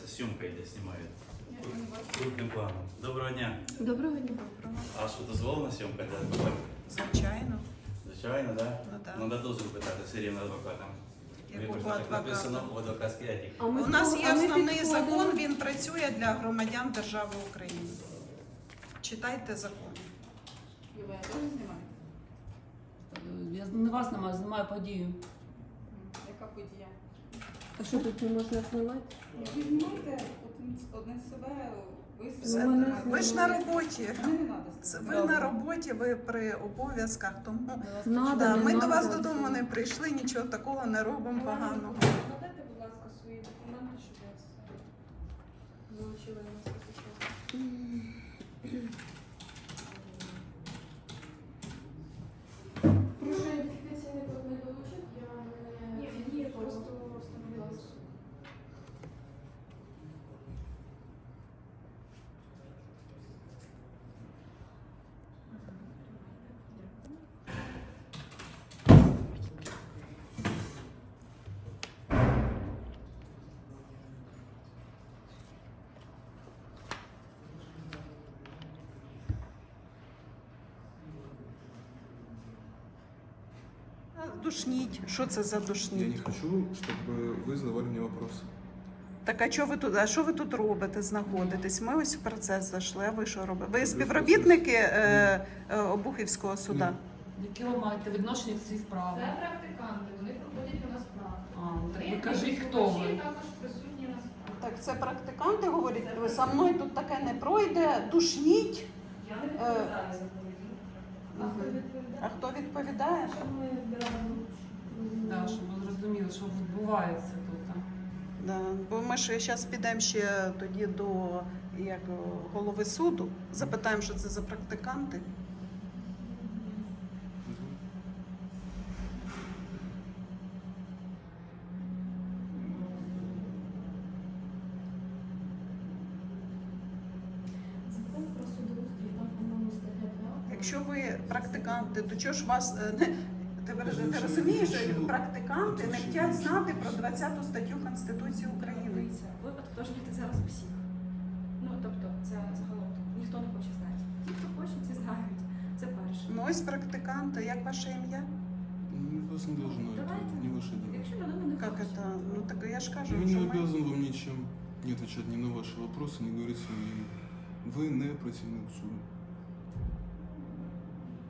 вас зйомка йде, знімають. Крупним планом. Доброго дня. Доброго дня. А що дозволена зйомка для адвоката? Звичайно. Звичайно, так? Ну, да. Надо дозвіл питати все рівно адвокатам. Якого Вибачте, так адвоката? написано в адвокатській етиці. А ми У нас є основний закон, він працює для громадян держави України. Читайте закон. Я теж знімаю? Я не вас знімаю, знімаю подію. Яка подія? А що тут не можна знімати? Себе, ви ж на роботі. Це ви на роботі, ви при обов'язках, тому Надо, да, не ми до вас надо. додому не прийшли, нічого такого не робимо поганого. Надайте, будь ласка, свої документи, щоб я це вилучила. Прошу ідентифікаційний код не долучив, я не Ні, ні, просто встановила суд. Душніть. Що це за Я не душніть? хочу, чтобы вы задавали мне вопросы. Так а що ви тут? А що ви тут робите? Знаходитесь? Ми ось в процес зайшли. А ви що робите? Ви Ви співробітники е, е, Обухівського суда? Яке ви маєте відношення до цієї справи? Це практиканти, вони проходять у нас справу. А, ну так ви Ми, кажіть, як хто слухачі, ви. також присутні на справі. Так це практиканти говорять, ви со мною тут таке не пройде, душніть. Я не відповідаю за поведінку. А хто А відповідає? хто відповідає? Що ми відразу Да, щоб ми зрозуміли, що відбувається тут. Да, бо ми ж зараз підемо ще тоді до як, голови суду, запитаємо, що це за практиканти. Закон про судоустрій, там, по-моєму, стаття 5. Якщо ви практиканти, то чого ж вас е, не ти, ви- Це ти вже- розумієш, це що вже- практиканти це не вже- хочуть знати про 20 статтю Конституції України. Дивіться, випадок теж бути зараз у всіх. Ну тобто, це загалом ніхто не хоче знати. Ті, хто хоче, ті знають. Це перше. Ну ось практиканти, як ваше ім'я? Ну, Вас не должно это, Давайте. не ваше дело. Якщо людина не Як хоче. це? Ну так я ж кажу, Я що не ми... обязан вам ничем не отвечать ни на ваши вопросы, не говорить свое имя. Вы не противник суду.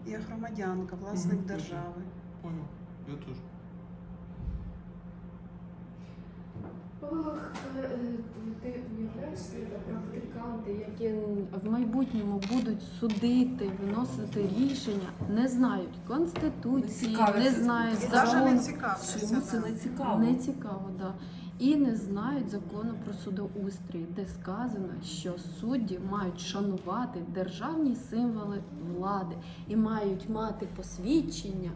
я громадянка, власник Мгм. держави. Понял. Я тоже. Ох, е, ти уявляєш практиканти, які в майбутньому будуть судити, виносити рішення, не знають конституції, Не не знають закону. Чому це не цікаво? Не цікаво, да. І не знають закону про судоустрій, де сказано, що судді мають шанувати державні символи влади і мають мати посвідчення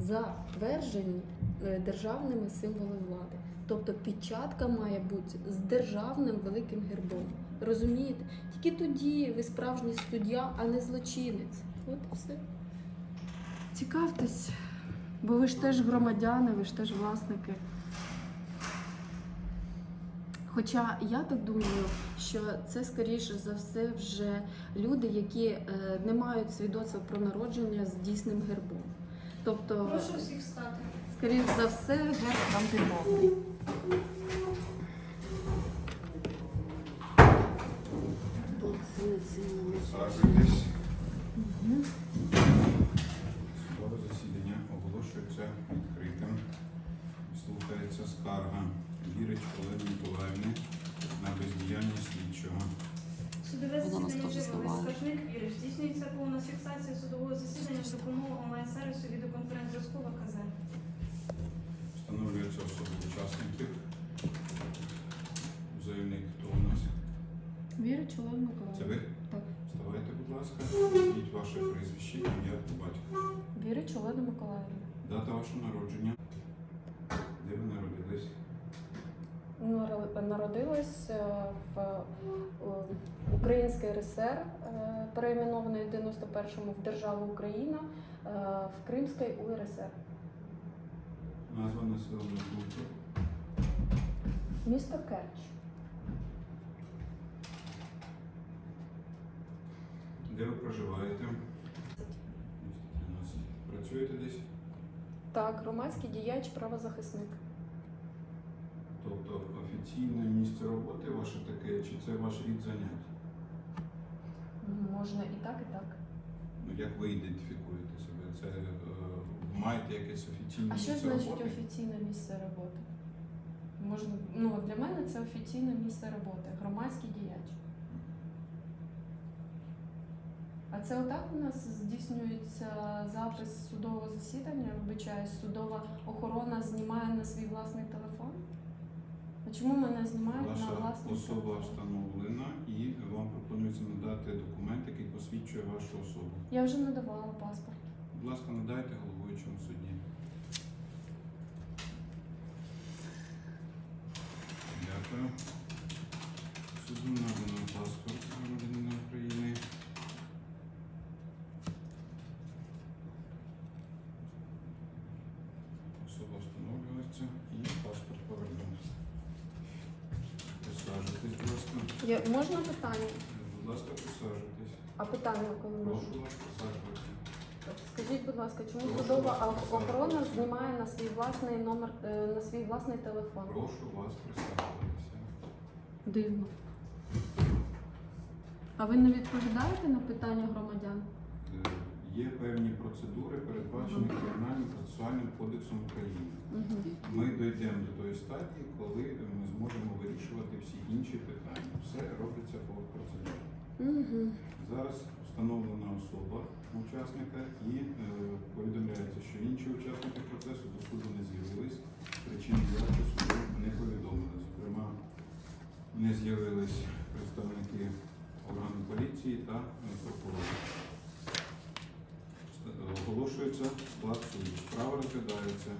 затверджені е, державними символами влади. Тобто печатка має бути з державним великим гербом. Розумієте? Тільки тоді ви справжній суддя, а не злочинець. От і все. Цікавтесь, бо ви ж теж громадяни, ви ж теж власники. Хоча я так думаю, що це скоріше за все вже люди, які е, не мають свідоцтва про народження з дійсним гербом. Тобто, Прошу всіх встати. скоріш за все, герб там підмовний. дата вашого народження. Де ви народились? Народилась е, в Українській РСР, е, переименованої в 91-му в Державу Україна е, в Кримській УРСР. Назва населеного пункту. Місто Керч. Де ви проживаєте? Так, громадський діяч, правозахисник. Тобто офіційне місце роботи ваше таке, чи це ваш рід занять? Можна і так, і так. Ну як ви ідентифікуєте себе? Це е, маєте якесь офіційне А що значить роботи? офіційне місце роботи? Можна, ну, для мене це офіційне місце роботи, громадський діяч. А це отак у нас здійснюється запис судового засідання, вибачаюсь, судова охорона знімає на свій власний телефон? А чому мене знімають на Ваша власний особа телефон? встановлена і вам пропонується надати документ, який посвідчує вашу особу. Я вже надавала паспорт. Будь ласка, надайте головуючому судді. Дякую. Суду надано паспорт громадянина України. Особа встановлюється і паспорт повернувся. Присаджуйтесь, будь ласка. Я, можна питання? Будь ласка, присаджуйтесь. А питання коли можна? Прошу вас присаджуватися. Скажіть, будь ласка, чому Прошу судова вас, ох- присаджуйтесь. охорона знімає на свій власний номер, е, на свій власний телефон? Прошу вас присаджуватися. Дивно. А ви не відповідаєте на питання громадян? Е, Є певні процедури, передбачені процесуальним кодексом України. Ми дійдемо до тої стадії, коли ми зможемо вирішувати всі інші питання. Все робиться по процедурі. Зараз встановлена особа учасника і е, повідомляється, що інші учасники процесу до суду не з'явились. Причини суду не повідомили. Зокрема, не з'явились представники органу поліції та прокурора. Оголошується склад суду. Справа розглядається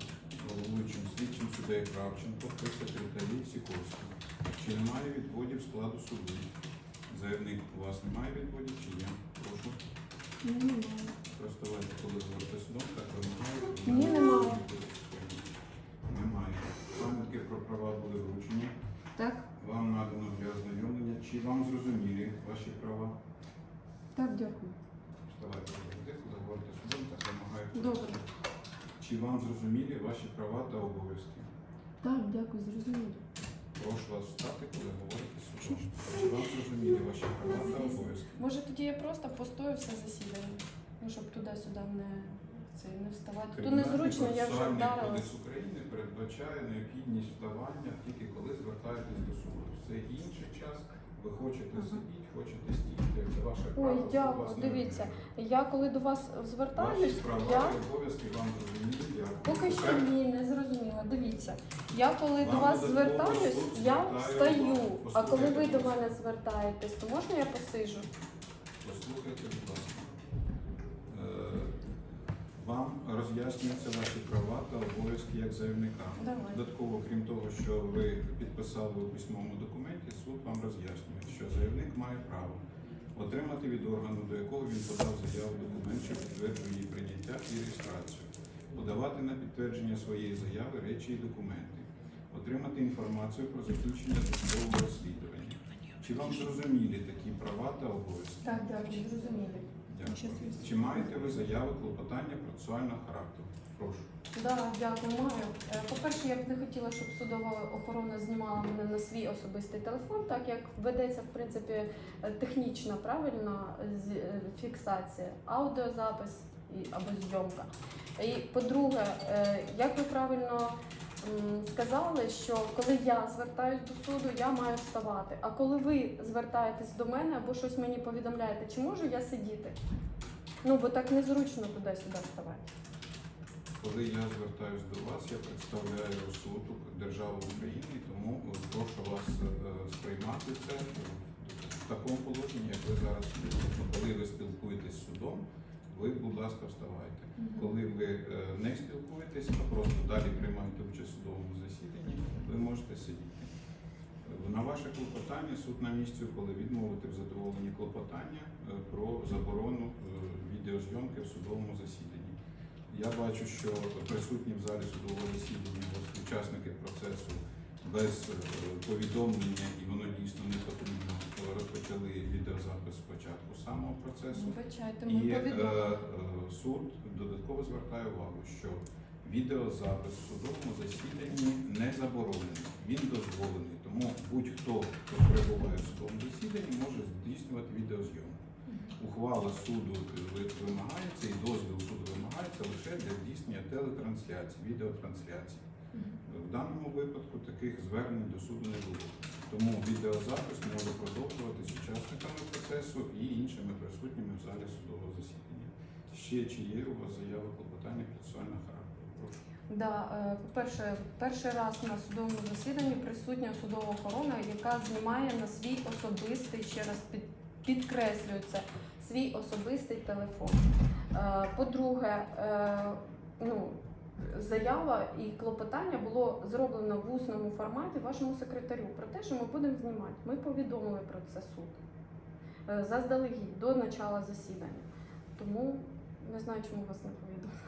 головуючим слідчим суддею Кравченко та секретарі Сікорського. Чи немає відводів складу суду? Заявник у вас немає відводів чи є? Прошу. Спростувати, коли говорите судом, так вимагаєте? Ні, немає. Немає. Пам'ятки про права були вручені. Так? Вам надано для ознайомлення. Чи вам зрозумілі ваші права? Так, дякую. Судом. Добре. Чи вам зрозумілі ваші права та обов'язки? Так, дякую, зрозуміло. Прошу вас встати, коли говорите судом. Чи вам зрозумілі ваші права та обов'язки? Може тоді я просто постою все засідання, ну щоб туди-сюди не, це, не вставати. Тут незручно, я вже Кримінальний вдарилась. кодекс України передбачає необхідність вставання тільки коли звертаєтесь до суду. Все інший час ви хочете сидіти, хочете стійти. Це ваше право. Ой, дякую. вас не Дивіться, я коли до вас Ваші звертаюсь, права я і обов'язки вам зрозумілі. Поки що ні, не зрозуміла. Дивіться, я коли Вам до вас додатково звертаюсь, я встаю. увагу. А коли ви до мене звертаєтесь, то можна я посижу? Послухайте, будь ласка. Е, Вам роз'яснюються ваші права та обов'язки як заявника. Давай. Додатково, крім того, що ви підписали у письмовому документі, суд вам роз'яснює, що заявник має право отримати від органу, до якого він подав заяву документ, що підтверджує її прийняття і реєстрацію, подавати на підтвердження своєї заяви речі і документи, отримати інформацію про заключення досудового розслідування. Чи вам зрозумілі такі права та обов'язки? Так, так, зрозуміли. Дякую. Чи маєте ви заяви клопотання процесуального характеру? Прошу. Да, дякую, маю. Е, По-перше, я б не хотіла, щоб судова охорона знімала мене на свій особистий телефон, так як ведеться в принципі е, технічна правильна з- е, фіксація, аудіозапис або зйомка. І по-друге, як ви правильно сказали, що коли я звертаюсь до суду, я маю вставати. А коли ви звертаєтесь до мене або щось мені повідомляєте, чи можу я сидіти? Ну бо так незручно туди-сюди вставати. Коли я звертаюся до вас, я представляю суд держави України, тому прошу вас е, сприймати це в такому положенні, як ви зараз. Коли ви спілкуєтесь з судом, ви, будь ласка, вставайте. Коли ви е, не спілкуєтесь, а просто далі приймаєте участь у судовому засіданні, ви можете сидіти. На ваше клопотання суд на місці, коли відмовити в задоволенні клопотання е, про заборону е, відеозйомки в судовому засіданні. Я бачу, що присутні в залі судового засідання учасники процесу без повідомлення, і воно дійсно не потрібно, почали відеозапис спочатку самого процесу. Вибачайте, ми І е, повідомили. е, суд додатково звертає увагу, що відеозапис в судовому засіданні не заборонений, він дозволений. Тому будь-хто, хто перебуває в судовому засіданні, може здійснювати відеозйомку. Ухвала суду ви- вимагається і дозвіл суду вимагається лише для здійснення телетрансляції, відеотрансляції. В даному випадку таких звернень до суду не було. Тому відеозапис може продовжуватись учасниками процесу і іншими присутніми в залі судового засідання. Ще чи є у вас заява клопотання процесуального характеру? Прошу. Да, е, по-перше, перший раз на судовому засіданні присутня судова охорона, яка знімає на свій особистий, ще раз під, підкреслюю це, свій особистий телефон. Е, По-друге, е, ну, заява і клопотання було зроблено в усному форматі вашому секретарю про те, що ми будемо знімати. Ми повідомили про це суд е, заздалегідь до начала засідання. Тому не знаю, чому вас не повідомили.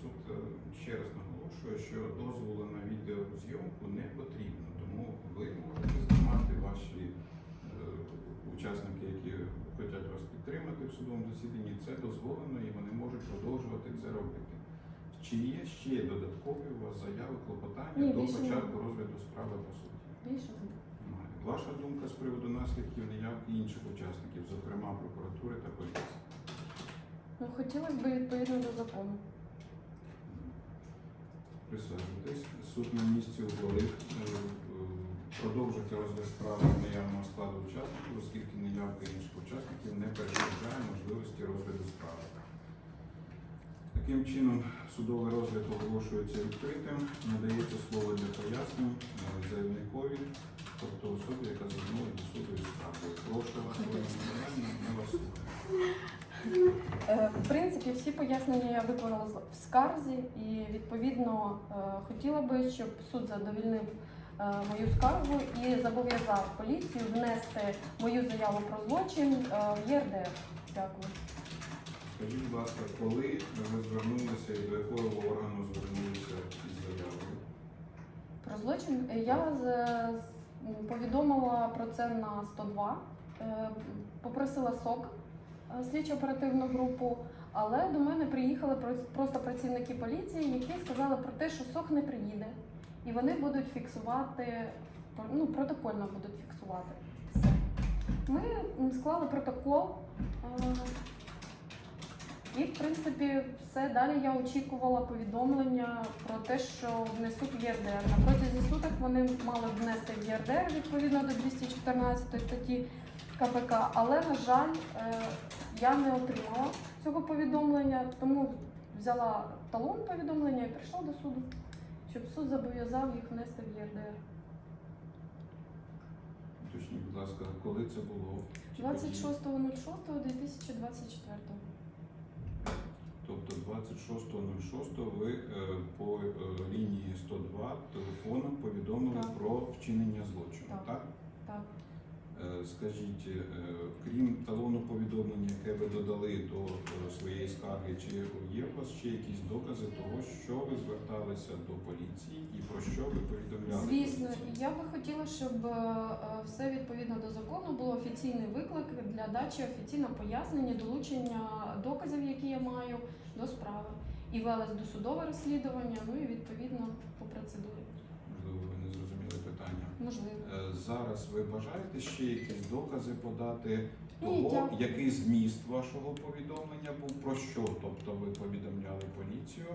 Суд е, ще раз наголошує, що дозволу на відеозйомку не потрібно, тому ви можете знімати ваші е, учасники, які хочуть вас підтримати в судовому засіданні. Це дозволено і вони можуть продовжувати це робити. Чи є ще додаткові у вас заяви клопотання Ні, до більше початку розгляду справи по суті? Більше Немає. Ваша думка з приводу наслідків неявки інших учасників, зокрема прокуратури та поліції? Ну, хотілося б відповідно до закону. Присаджуйтесь. Суд на місці ухвалив продовжити розгляд справи наявного складу учасників, оскільки наявка інших учасників не перешкоджає можливості розгляду справи. Таким чином, судовий розгляд оголошується відкритим, надається слово для пояснень заявникові, тобто особі, яка звернулася до суду із справою. Прошу вас, Олена ми вас слухаємо. Е, В принципі, всі пояснення я виклала з- в скарзі, і відповідно е, хотіла би, щоб суд задовільнив мою скаргу і зобов'язав поліцію внести мою заяву про злочин е, в ЄРДР. Дякую. Скажіть, будь ласка, коли ви звернулися і до якого органу звернулися із заявою? Про злочин Е, я з- з- повідомила про це на 102, е, попросила СОК е, слідчо-оперативну групу, але до мене приїхали прос- просто працівники поліції, які сказали про те, що СОК не приїде, і вони будуть фіксувати, ну, протокольно будуть фіксувати все. Ми склали протокол. е, і, в принципі, все. Далі я очікувала повідомлення про те, що внесуть в ЄРДР. На протязі суток вони мали внести в ЄРДР відповідно до 214 статті КПК, але, на жаль, е, я не отримала цього повідомлення, тому взяла талон повідомлення і прийшла до суду, щоб суд зобов'язав їх внести в ЄРДР. Уточніть, будь ласка, коли це було? 26.06.2024. Тобто 26.06 ви е, по е, лінії 102 телефоном повідомили Так. про вчинення злочину, Так. так? Так. Е, Скажіть, е, крім талону повідомлення, яке ви додали до е, своєї скарги, чи є у вас ще якісь докази того, що ви зверталися до поліції і про що ви повідомляли? Звісно, поліції? я би хотіла, щоб все відповідно до закону було офіційний виклик для дачі офіційного пояснення, долучення доказів, які я маю до справи, і велось досудове розслідування, ну і відповідно по процедурі. Можливо, ви не зрозуміли питання. Можливо. Е, Зараз ви бажаєте ще якісь докази подати того, дякую. який зміст вашого повідомлення був, про що, тобто ви повідомляли поліцію,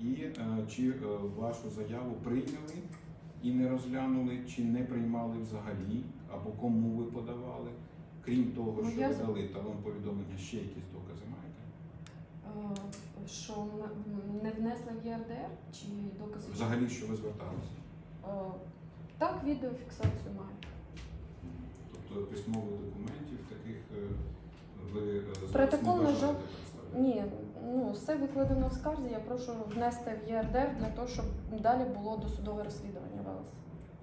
і е, чи е, вашу заяву прийняли і не розглянули, чи не приймали взагалі, або кому ви подавали. Крім того, Ну, що ви дали талон повідомлення, ще якісь докази маєте? Що не внесли в ЄРДР чи докази? Взагалі, що ви зверталися? Так, відеофіксацію маю. Тобто письмових документів таких е, ви е, Протокол, на жаль. Ні, ну все викладено в скарзі. Я прошу внести в ЄРДР для того, щоб далі було досудове розслідування велось.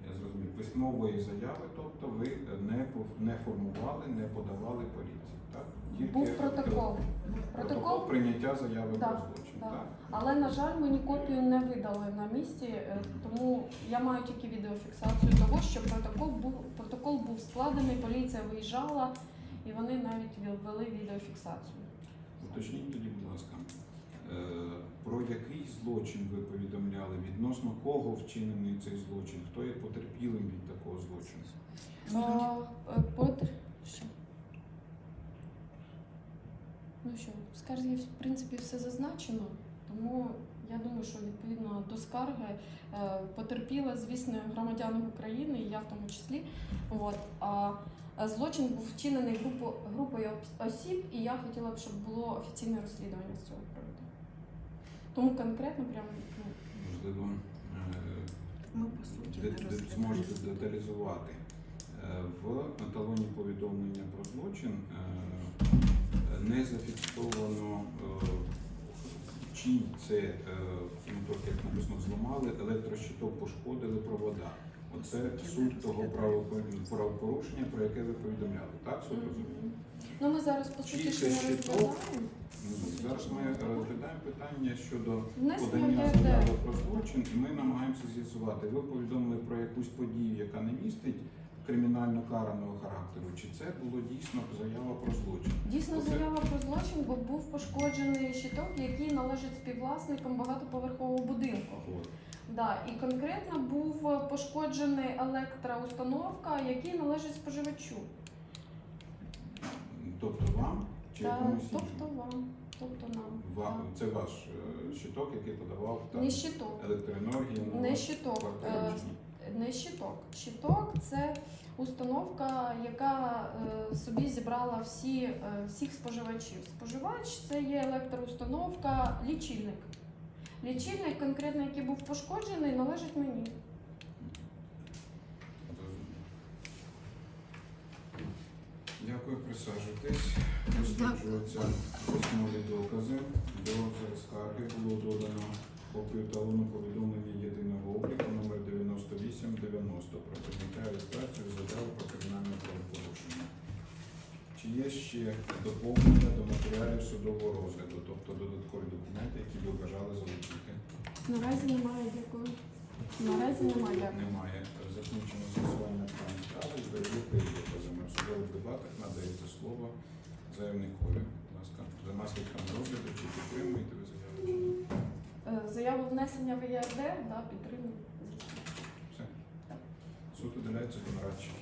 Я зрозумів. Письмової заяви, тобто ви не не формували, не подавали поліції, так? Був е, протокол. Протокол Протокол, прийняття заяви Да, про злочин, да. так? але на жаль, мені копію не видали на місці, е, тому я маю тільки відеофіксацію що протокол був протокол був складений, поліція виїжджала, і вони навіть ввели відеофіксацію. Уточніть тоді, будь ласка, е, про який злочин ви повідомляли, відносно кого вчинений цей злочин, хто є потерпілим від такого злочину? А, е, Потр... Що? Ну що, в скарзі, в принципі, все зазначено, тому я думаю, що відповідно до скарги е, потерпіла, звісно, громадяни України, і я в тому числі. От, а злочин був вчинений групо, групою осіб, і я хотіла б, щоб було офіційне розслідування з цього приводу. Тому конкретно прямо ну, Можливо, е, Ми по суті де- не зможете деталізувати. Е, В еталоні повідомлення про злочин не зафіксовано, е, це, ну, написано, зламали, електрощиток пошкодили провода. Оце суть того правопо- правопорушення, про яке ви повідомляли. Так, суд розуміє? Ну, ми зараз по суті ще не розглядаємо. Зараз ми розглядаємо питання щодо подання заяви про злочин, і ми намагаємося з'ясувати, ви повідомили про якусь подію, яка не містить кримінально караного характеру, чи це було дійсно заява про злочин? Дійсно, Оце- заява про злочин, бо був пошкоджений щиток, який належить співвласникам багатоповерхового будинку. От. Да, і конкретно був пошкоджений електроустановка, який належить споживачу. Тобто вам чи якомусь тобто вам, тобто нам. Вам Так. це ваш е, щиток, який подавав там Не щиток, електроенергію на не щиток, не щиток. Щиток це установка, яка е, собі зібрала всі, е, всіх споживачів. Споживач це є електроустановка, лічильник. Лічильник, конкретно який був пошкоджений, належить мені. Дякую, присаджуйтесь. Досліджуються письмові докази. До скарги було додано копію талону повідомлення єдиного обліку 9890 про прийняття реєстрацію заяви про кримінальне правопорушення. Чи є ще доповнення до матеріалів судового розгляду, тобто додаткові документи, які ви бажали залучити? Наразі немає, дякую. Наразі немає, дякую. Немає. Закінчено з'ясування справи, і доказами. В судових дебатах надається слово заявникові. Будь ласка, за наслідками розгляду чи підтримуєте ви заяву? Е, Заяву внесення в ЄРДР, да, підтримую. Все. Суд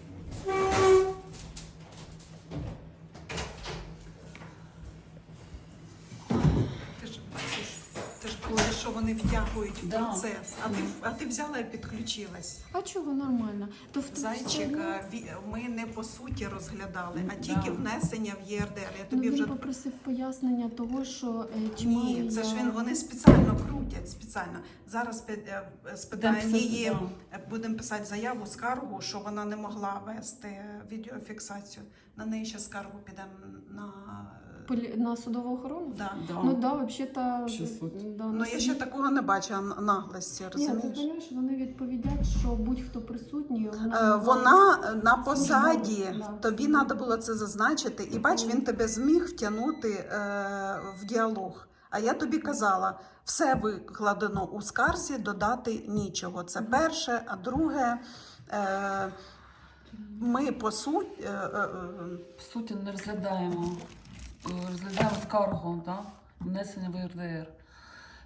вони втягують в Да. процес. А ти, а ти взяла і підключилась. А чого нормально? То в Зайчик, е, ми не по суті розглядали, а Да. тільки внесення в ЄРДР. Я Ну, тобі він вже попросив пояснення того, що е, чи ні, це ж він вони спеціально крутять. Спеціально зараз е, спитаємо її. Будемо писати заяву, скаргу, що вона не могла вести відеофіксацію. На неї ще скаргу підемо на Полі- на судову охорону? да. Да. Ну да, взагалі-то... Да, Ну я ще такого не бачила наглості, Ні, ти розумієш? розумієш, вони відповідять, що будь-хто присутній, вона... Е, Вона на посаді, Да. тобі треба було це зазначити, і бач, він тебе зміг втягнути е, в діалог. А я тобі казала, все викладено у скарзі, додати нічого. Це перше, а друге. Е, ми по суті. Е, е, е, суті, не розглядаємо. Розглядаємо скаргу, да? внесення в РДР.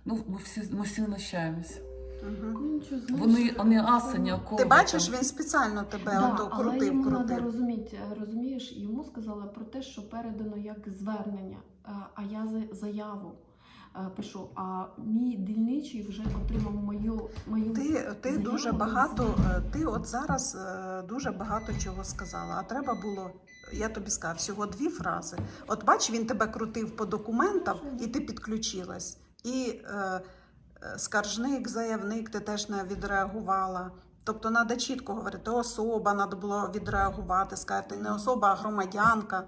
Ну, ми всі, ми всі навчаємось. мгм. Ну, Вони, вони це- аса ніякого. Ти бачиш, там. він спеціально тебе Да, ото але крутив, йому треба розуміти, розумієш, йому сказали про те, що передано як звернення, е, а я за- заяву е, пишу, а мій дільничий вже отримав мою мою Ти, ти заяву дуже багато, е, ти от зараз дуже багато чого сказала. А треба було, я тобі сказав, всього дві фрази. От бач, він тебе крутив по документам, і ти підключилась. І е, е, скаржник, заявник, ти теж не відреагувала. Тобто треба чітко говорити, особа, треба було відреагувати, сказати не особа, а громадянка.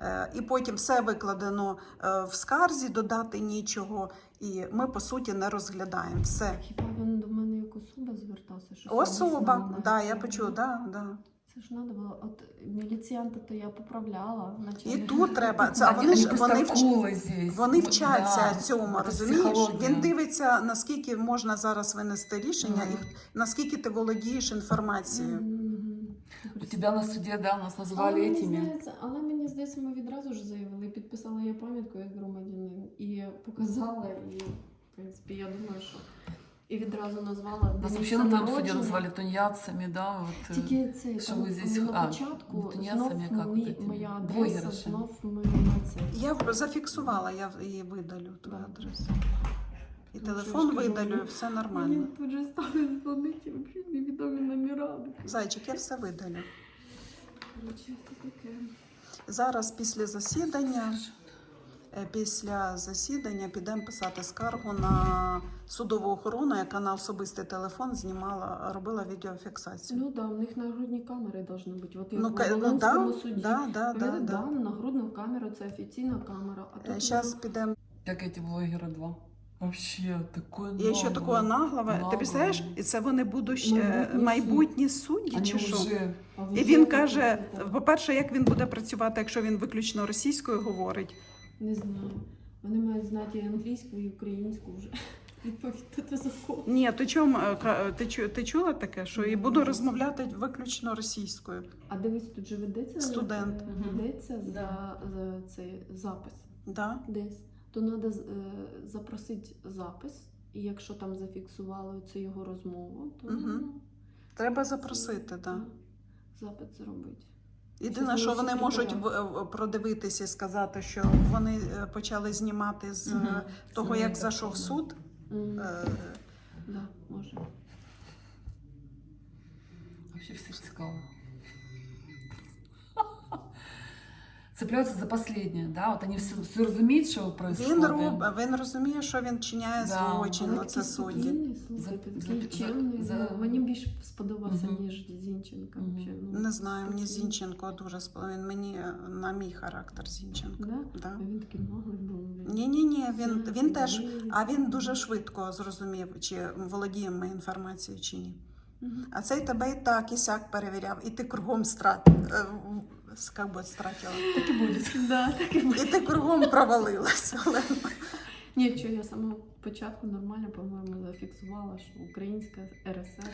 Е, І потім все викладено е, в скарзі, додати нічого. І ми по суті не розглядаємо все. Хіба він до мене як особа звертався? Що Особа, дійсно да, я почула, робила. да, да. Це ж треба було. От міліціянта то я поправляла. І вначалі. тут треба, це, а Они, вони ж они вони, вч- бестолковые здесь. вони Вот, вчаться да. цьому, Это розумієш? психология. Він дивиться, наскільки можна зараз винести рішення Мгм. і наскільки ти володієш інформацією. Мгм. У тебя на суде, да, нас Але называли мені, этими. здається, але мені здається, ми відразу ж заявили, підписала я пам'ятку як громадянин і показала, і в принципі я думаю, що і відразу назвала Нас вообще на том суде назвали тунеядцами, да, вот. э, Тільки це що там, ви здесь- на а, початку тунеядцями, знов а як мій- от моя адреса, знов ми на це. Я в- зафіксувала, я в- її видалю ту Да. адресу. І Тому що телефон ж кажу, видалю, ну, все Мені нормально. тут же стали дзвонити взагалі невідомі номера. Зайчик, я все видалю. Коротше, це таке. Зараз після засідання, е, після засідання підемо писати скаргу на судову охорону, яка на особистий телефон знімала, робила відеофіксацію. Ну да, у них нагрудні камери повинні бути. От як Ну, в ка- ну Волинському да, суді. да, да, да, Вони, да. да, нагрудну камеру, це офіційна камера. А тут Зараз підемо. Как эти блогеры два. Вообще, такой Є ще наглый. такого наглого. Ти Наглого. представляєш, і це вони будуть е, Майбутні майбутні судді Они чи що? уже... А І вже він каже: таке, по-перше, як він буде працювати, якщо він виключно російською говорить. Не знаю. Вони мають знати і англійську, і українську вже. Відповідно до закону. Ні, ти чому е, ка- ти, чу- ти чула таке, що і буду розмовляти виключно російською? А дивись, тут же ведеться Студент. е, ведеться за, за цей запис Да? десь. То треба запросити запис, і якщо там зафіксували цю його розмову, то Мгм. ну, Треба запросити, да. запит зробити. Єдине, що вони можуть в- продивитися і сказати, що вони е, почали знімати з е, того, Це як зайшов так, суд. Угу. Е, Да, може. Вообще все цікаво. Цепляются за последнее, да? Вот они все, все разумеют, что происходит. Він роб, він розуміє, що він чиняє Да. злочин, оце судді. спокійний, За- за- за- Мені більше сподобався, Мгм. ніж Зінченко. Вообще, ну, Не знаю, мені. Зінченко дуже сподобається. Він мені е, на мій характер Зінченко. Да? Да. А він такий наглий був. Ні, ні, ні, він, він теж, а він дуже швидко зрозумів, чи володіємо ми інформацією чи ні. А цей тебе і так, і сяк перевіряв, і ти кругом страт, як би стратила. Так и будет. Да, так і буде. І ти кругом провалилася. Олена. Ні, що я з початку нормально, по-моєму, зафіксувала, що українська РСР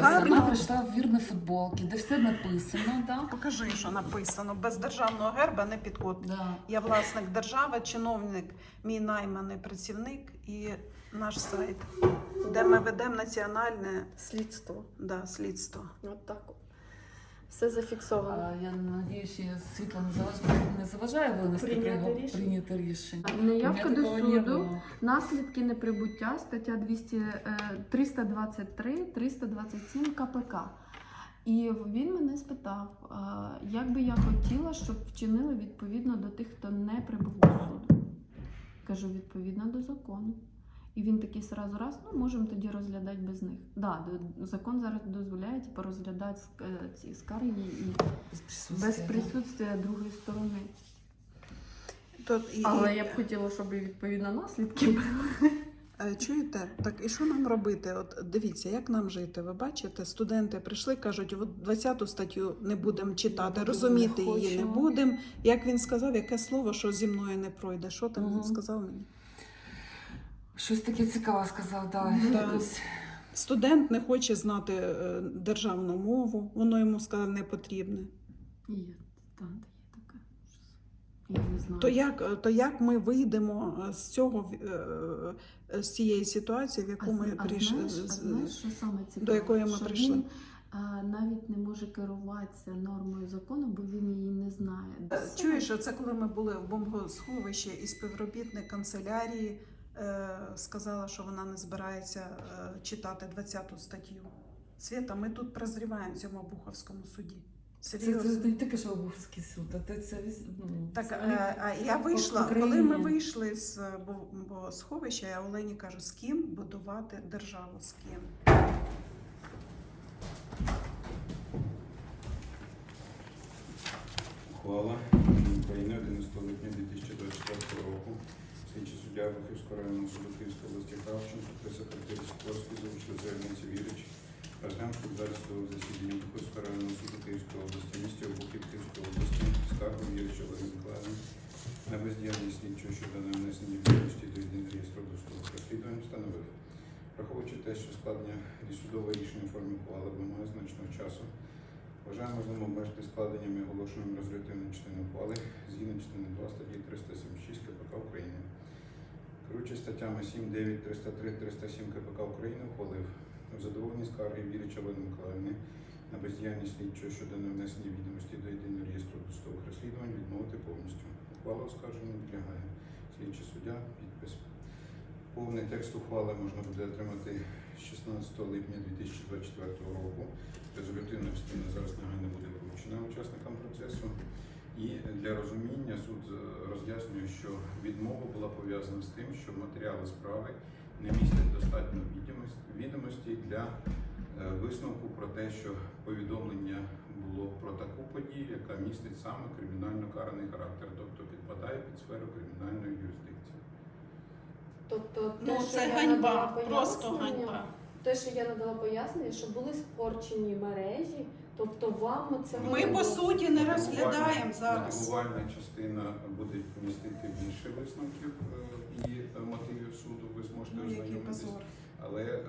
гарно. Вона прийшла в вірній футболці, де все написано, да? Покажи, що написано. Без державного герба не підходить. Да. Я власник держави, чиновник, мій найманий працівник і наш сайт, де ми ведемо національне Слідство. да, слідство. От так от. Все зафіксовано. А, Я надіюсь, я світло не заважає, не заважає винести Прийняти прийняти рішення. прийняти рішення. Неявка до такого не суду. було. Наслідки неприбуття, стаття 200, е, 323, 327 КПК. І він мене спитав, е, як би я хотіла, щоб вчинили відповідно до тих, хто не прибув до суду. Кажу, відповідно до закону. І він такий сразу раз, ну можемо тоді розглядати без них. Да, закон зараз дозволяє типу, розглядати е, ці скарги і Без присутствия. без присутствия другої сторони. Але я б хотіла, щоб відповідно наслідки були. Е, Чуєте? Так і що нам робити? От дивіться, як нам жити? Ви бачите, студенти прийшли, кажуть, от 20 статтю не будемо читати, розуміти не її не будемо. Як він сказав, яке слово, що зі мною не пройде? Що там він сказав мені? Щось таке цікаве сказав, да. Да. Якось. Студент не хоче знати е, державну мову, воно йому сказав не потрібне. Є, так, є таке. Я не знаю. То як, то як ми вийдемо е, з цього е, е, з цієї ситуації, в а, яку ми зна- а прийшли? знаєш, а з- знаєш, що саме цікаве? до якої ми що прийшли? Він, а, навіть не може керуватися нормою закону, бо він її не знає. Е, Чуєш, це коли ми були в бомбосховищі і співробітник канцелярії е, сказала, що вона не збирається е, читати 20 статтю. Свята, ми тут прозріваємо в цьому Буховському суді. Це, Серйозно. це не тільки що Обухівський суд, а це, це ну, Так, взагалі е, а я вийшла, коли ми вийшли з е, бомбосховища, я Олені кажу, з ким будувати державу, з ким. Ухвала України 11 липня 2024 року слідчий суддя Вихівського районного суду Київської області Кравченко, прес-секретар Сікорський, залучили заявниці Вірич, розглянути в залі судового засідання Вихівського районного суду області, місті Обухів області, скаргу Вірича Миколаївни на бездіяльність слідчого щодо нанесення відомості до єдиного реєстру досудових розслідувань встановив. Враховуючи те, що складення судового рішення у формі ухвали вимагає значного часу, вважаємо можливо обмежити складенням і оголошенням резолютивної частини ухвали згідно частини 2 статті 376 КПК України. Керуючись статтями 7, 9, 303, 307 КПК України ухвалив у задоволенні скарги Вірича Олени Миколаївни на бездіяльність слідчого щодо невнесення відомості до єдиного реєстру досудових розслідувань відмовити повністю. Ухвала оскарження не підлягає. Слідчий суддя, підпис. Повний текст ухвали можна буде отримати 16 липня 2024 року. Резолютивна частина зараз негайно буде вручена учасникам процесу. І для розуміння суд е, роз'яснює, що відмова була пов'язана з тим, що матеріали справи не містять достатньо відомості- відомостей для е, висновку про те, що повідомлення було про таку подію, яка містить саме кримінально караний характер, тобто підпадає під сферу кримінальної юрисдикції. Тобто, те, Ну, це ганьба, просто ганьба. Те, що я надала пояснення, що були спорчені мережі, тобто вам це Ми по суті не розглядаємо зараз. Мотивувальна частина буде містити більше висновків е, і е, мотивів суду. Ви зможете Ну, ознайомитись. Але е,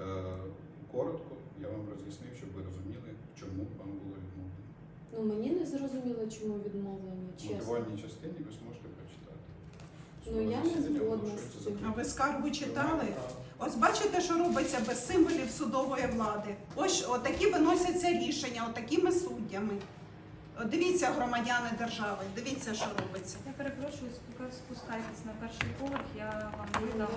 коротко я вам роз'яснив, щоб ви розуміли, чому вам було відмовлено. Ну мені не зрозуміло, чому відмовлення, В чесно. мотивальній частині ви зможете прочитати. Ну, я не згодна з цим. А ви скаргу читали? Ось бачите, що робиться без символів судової влади. Ось отакі виносяться рішення, отакими суддями. От Дивіться, громадяни держави, дивіться, що робиться. Я перепрошую, спускайтесь на перший поверх, я вам дам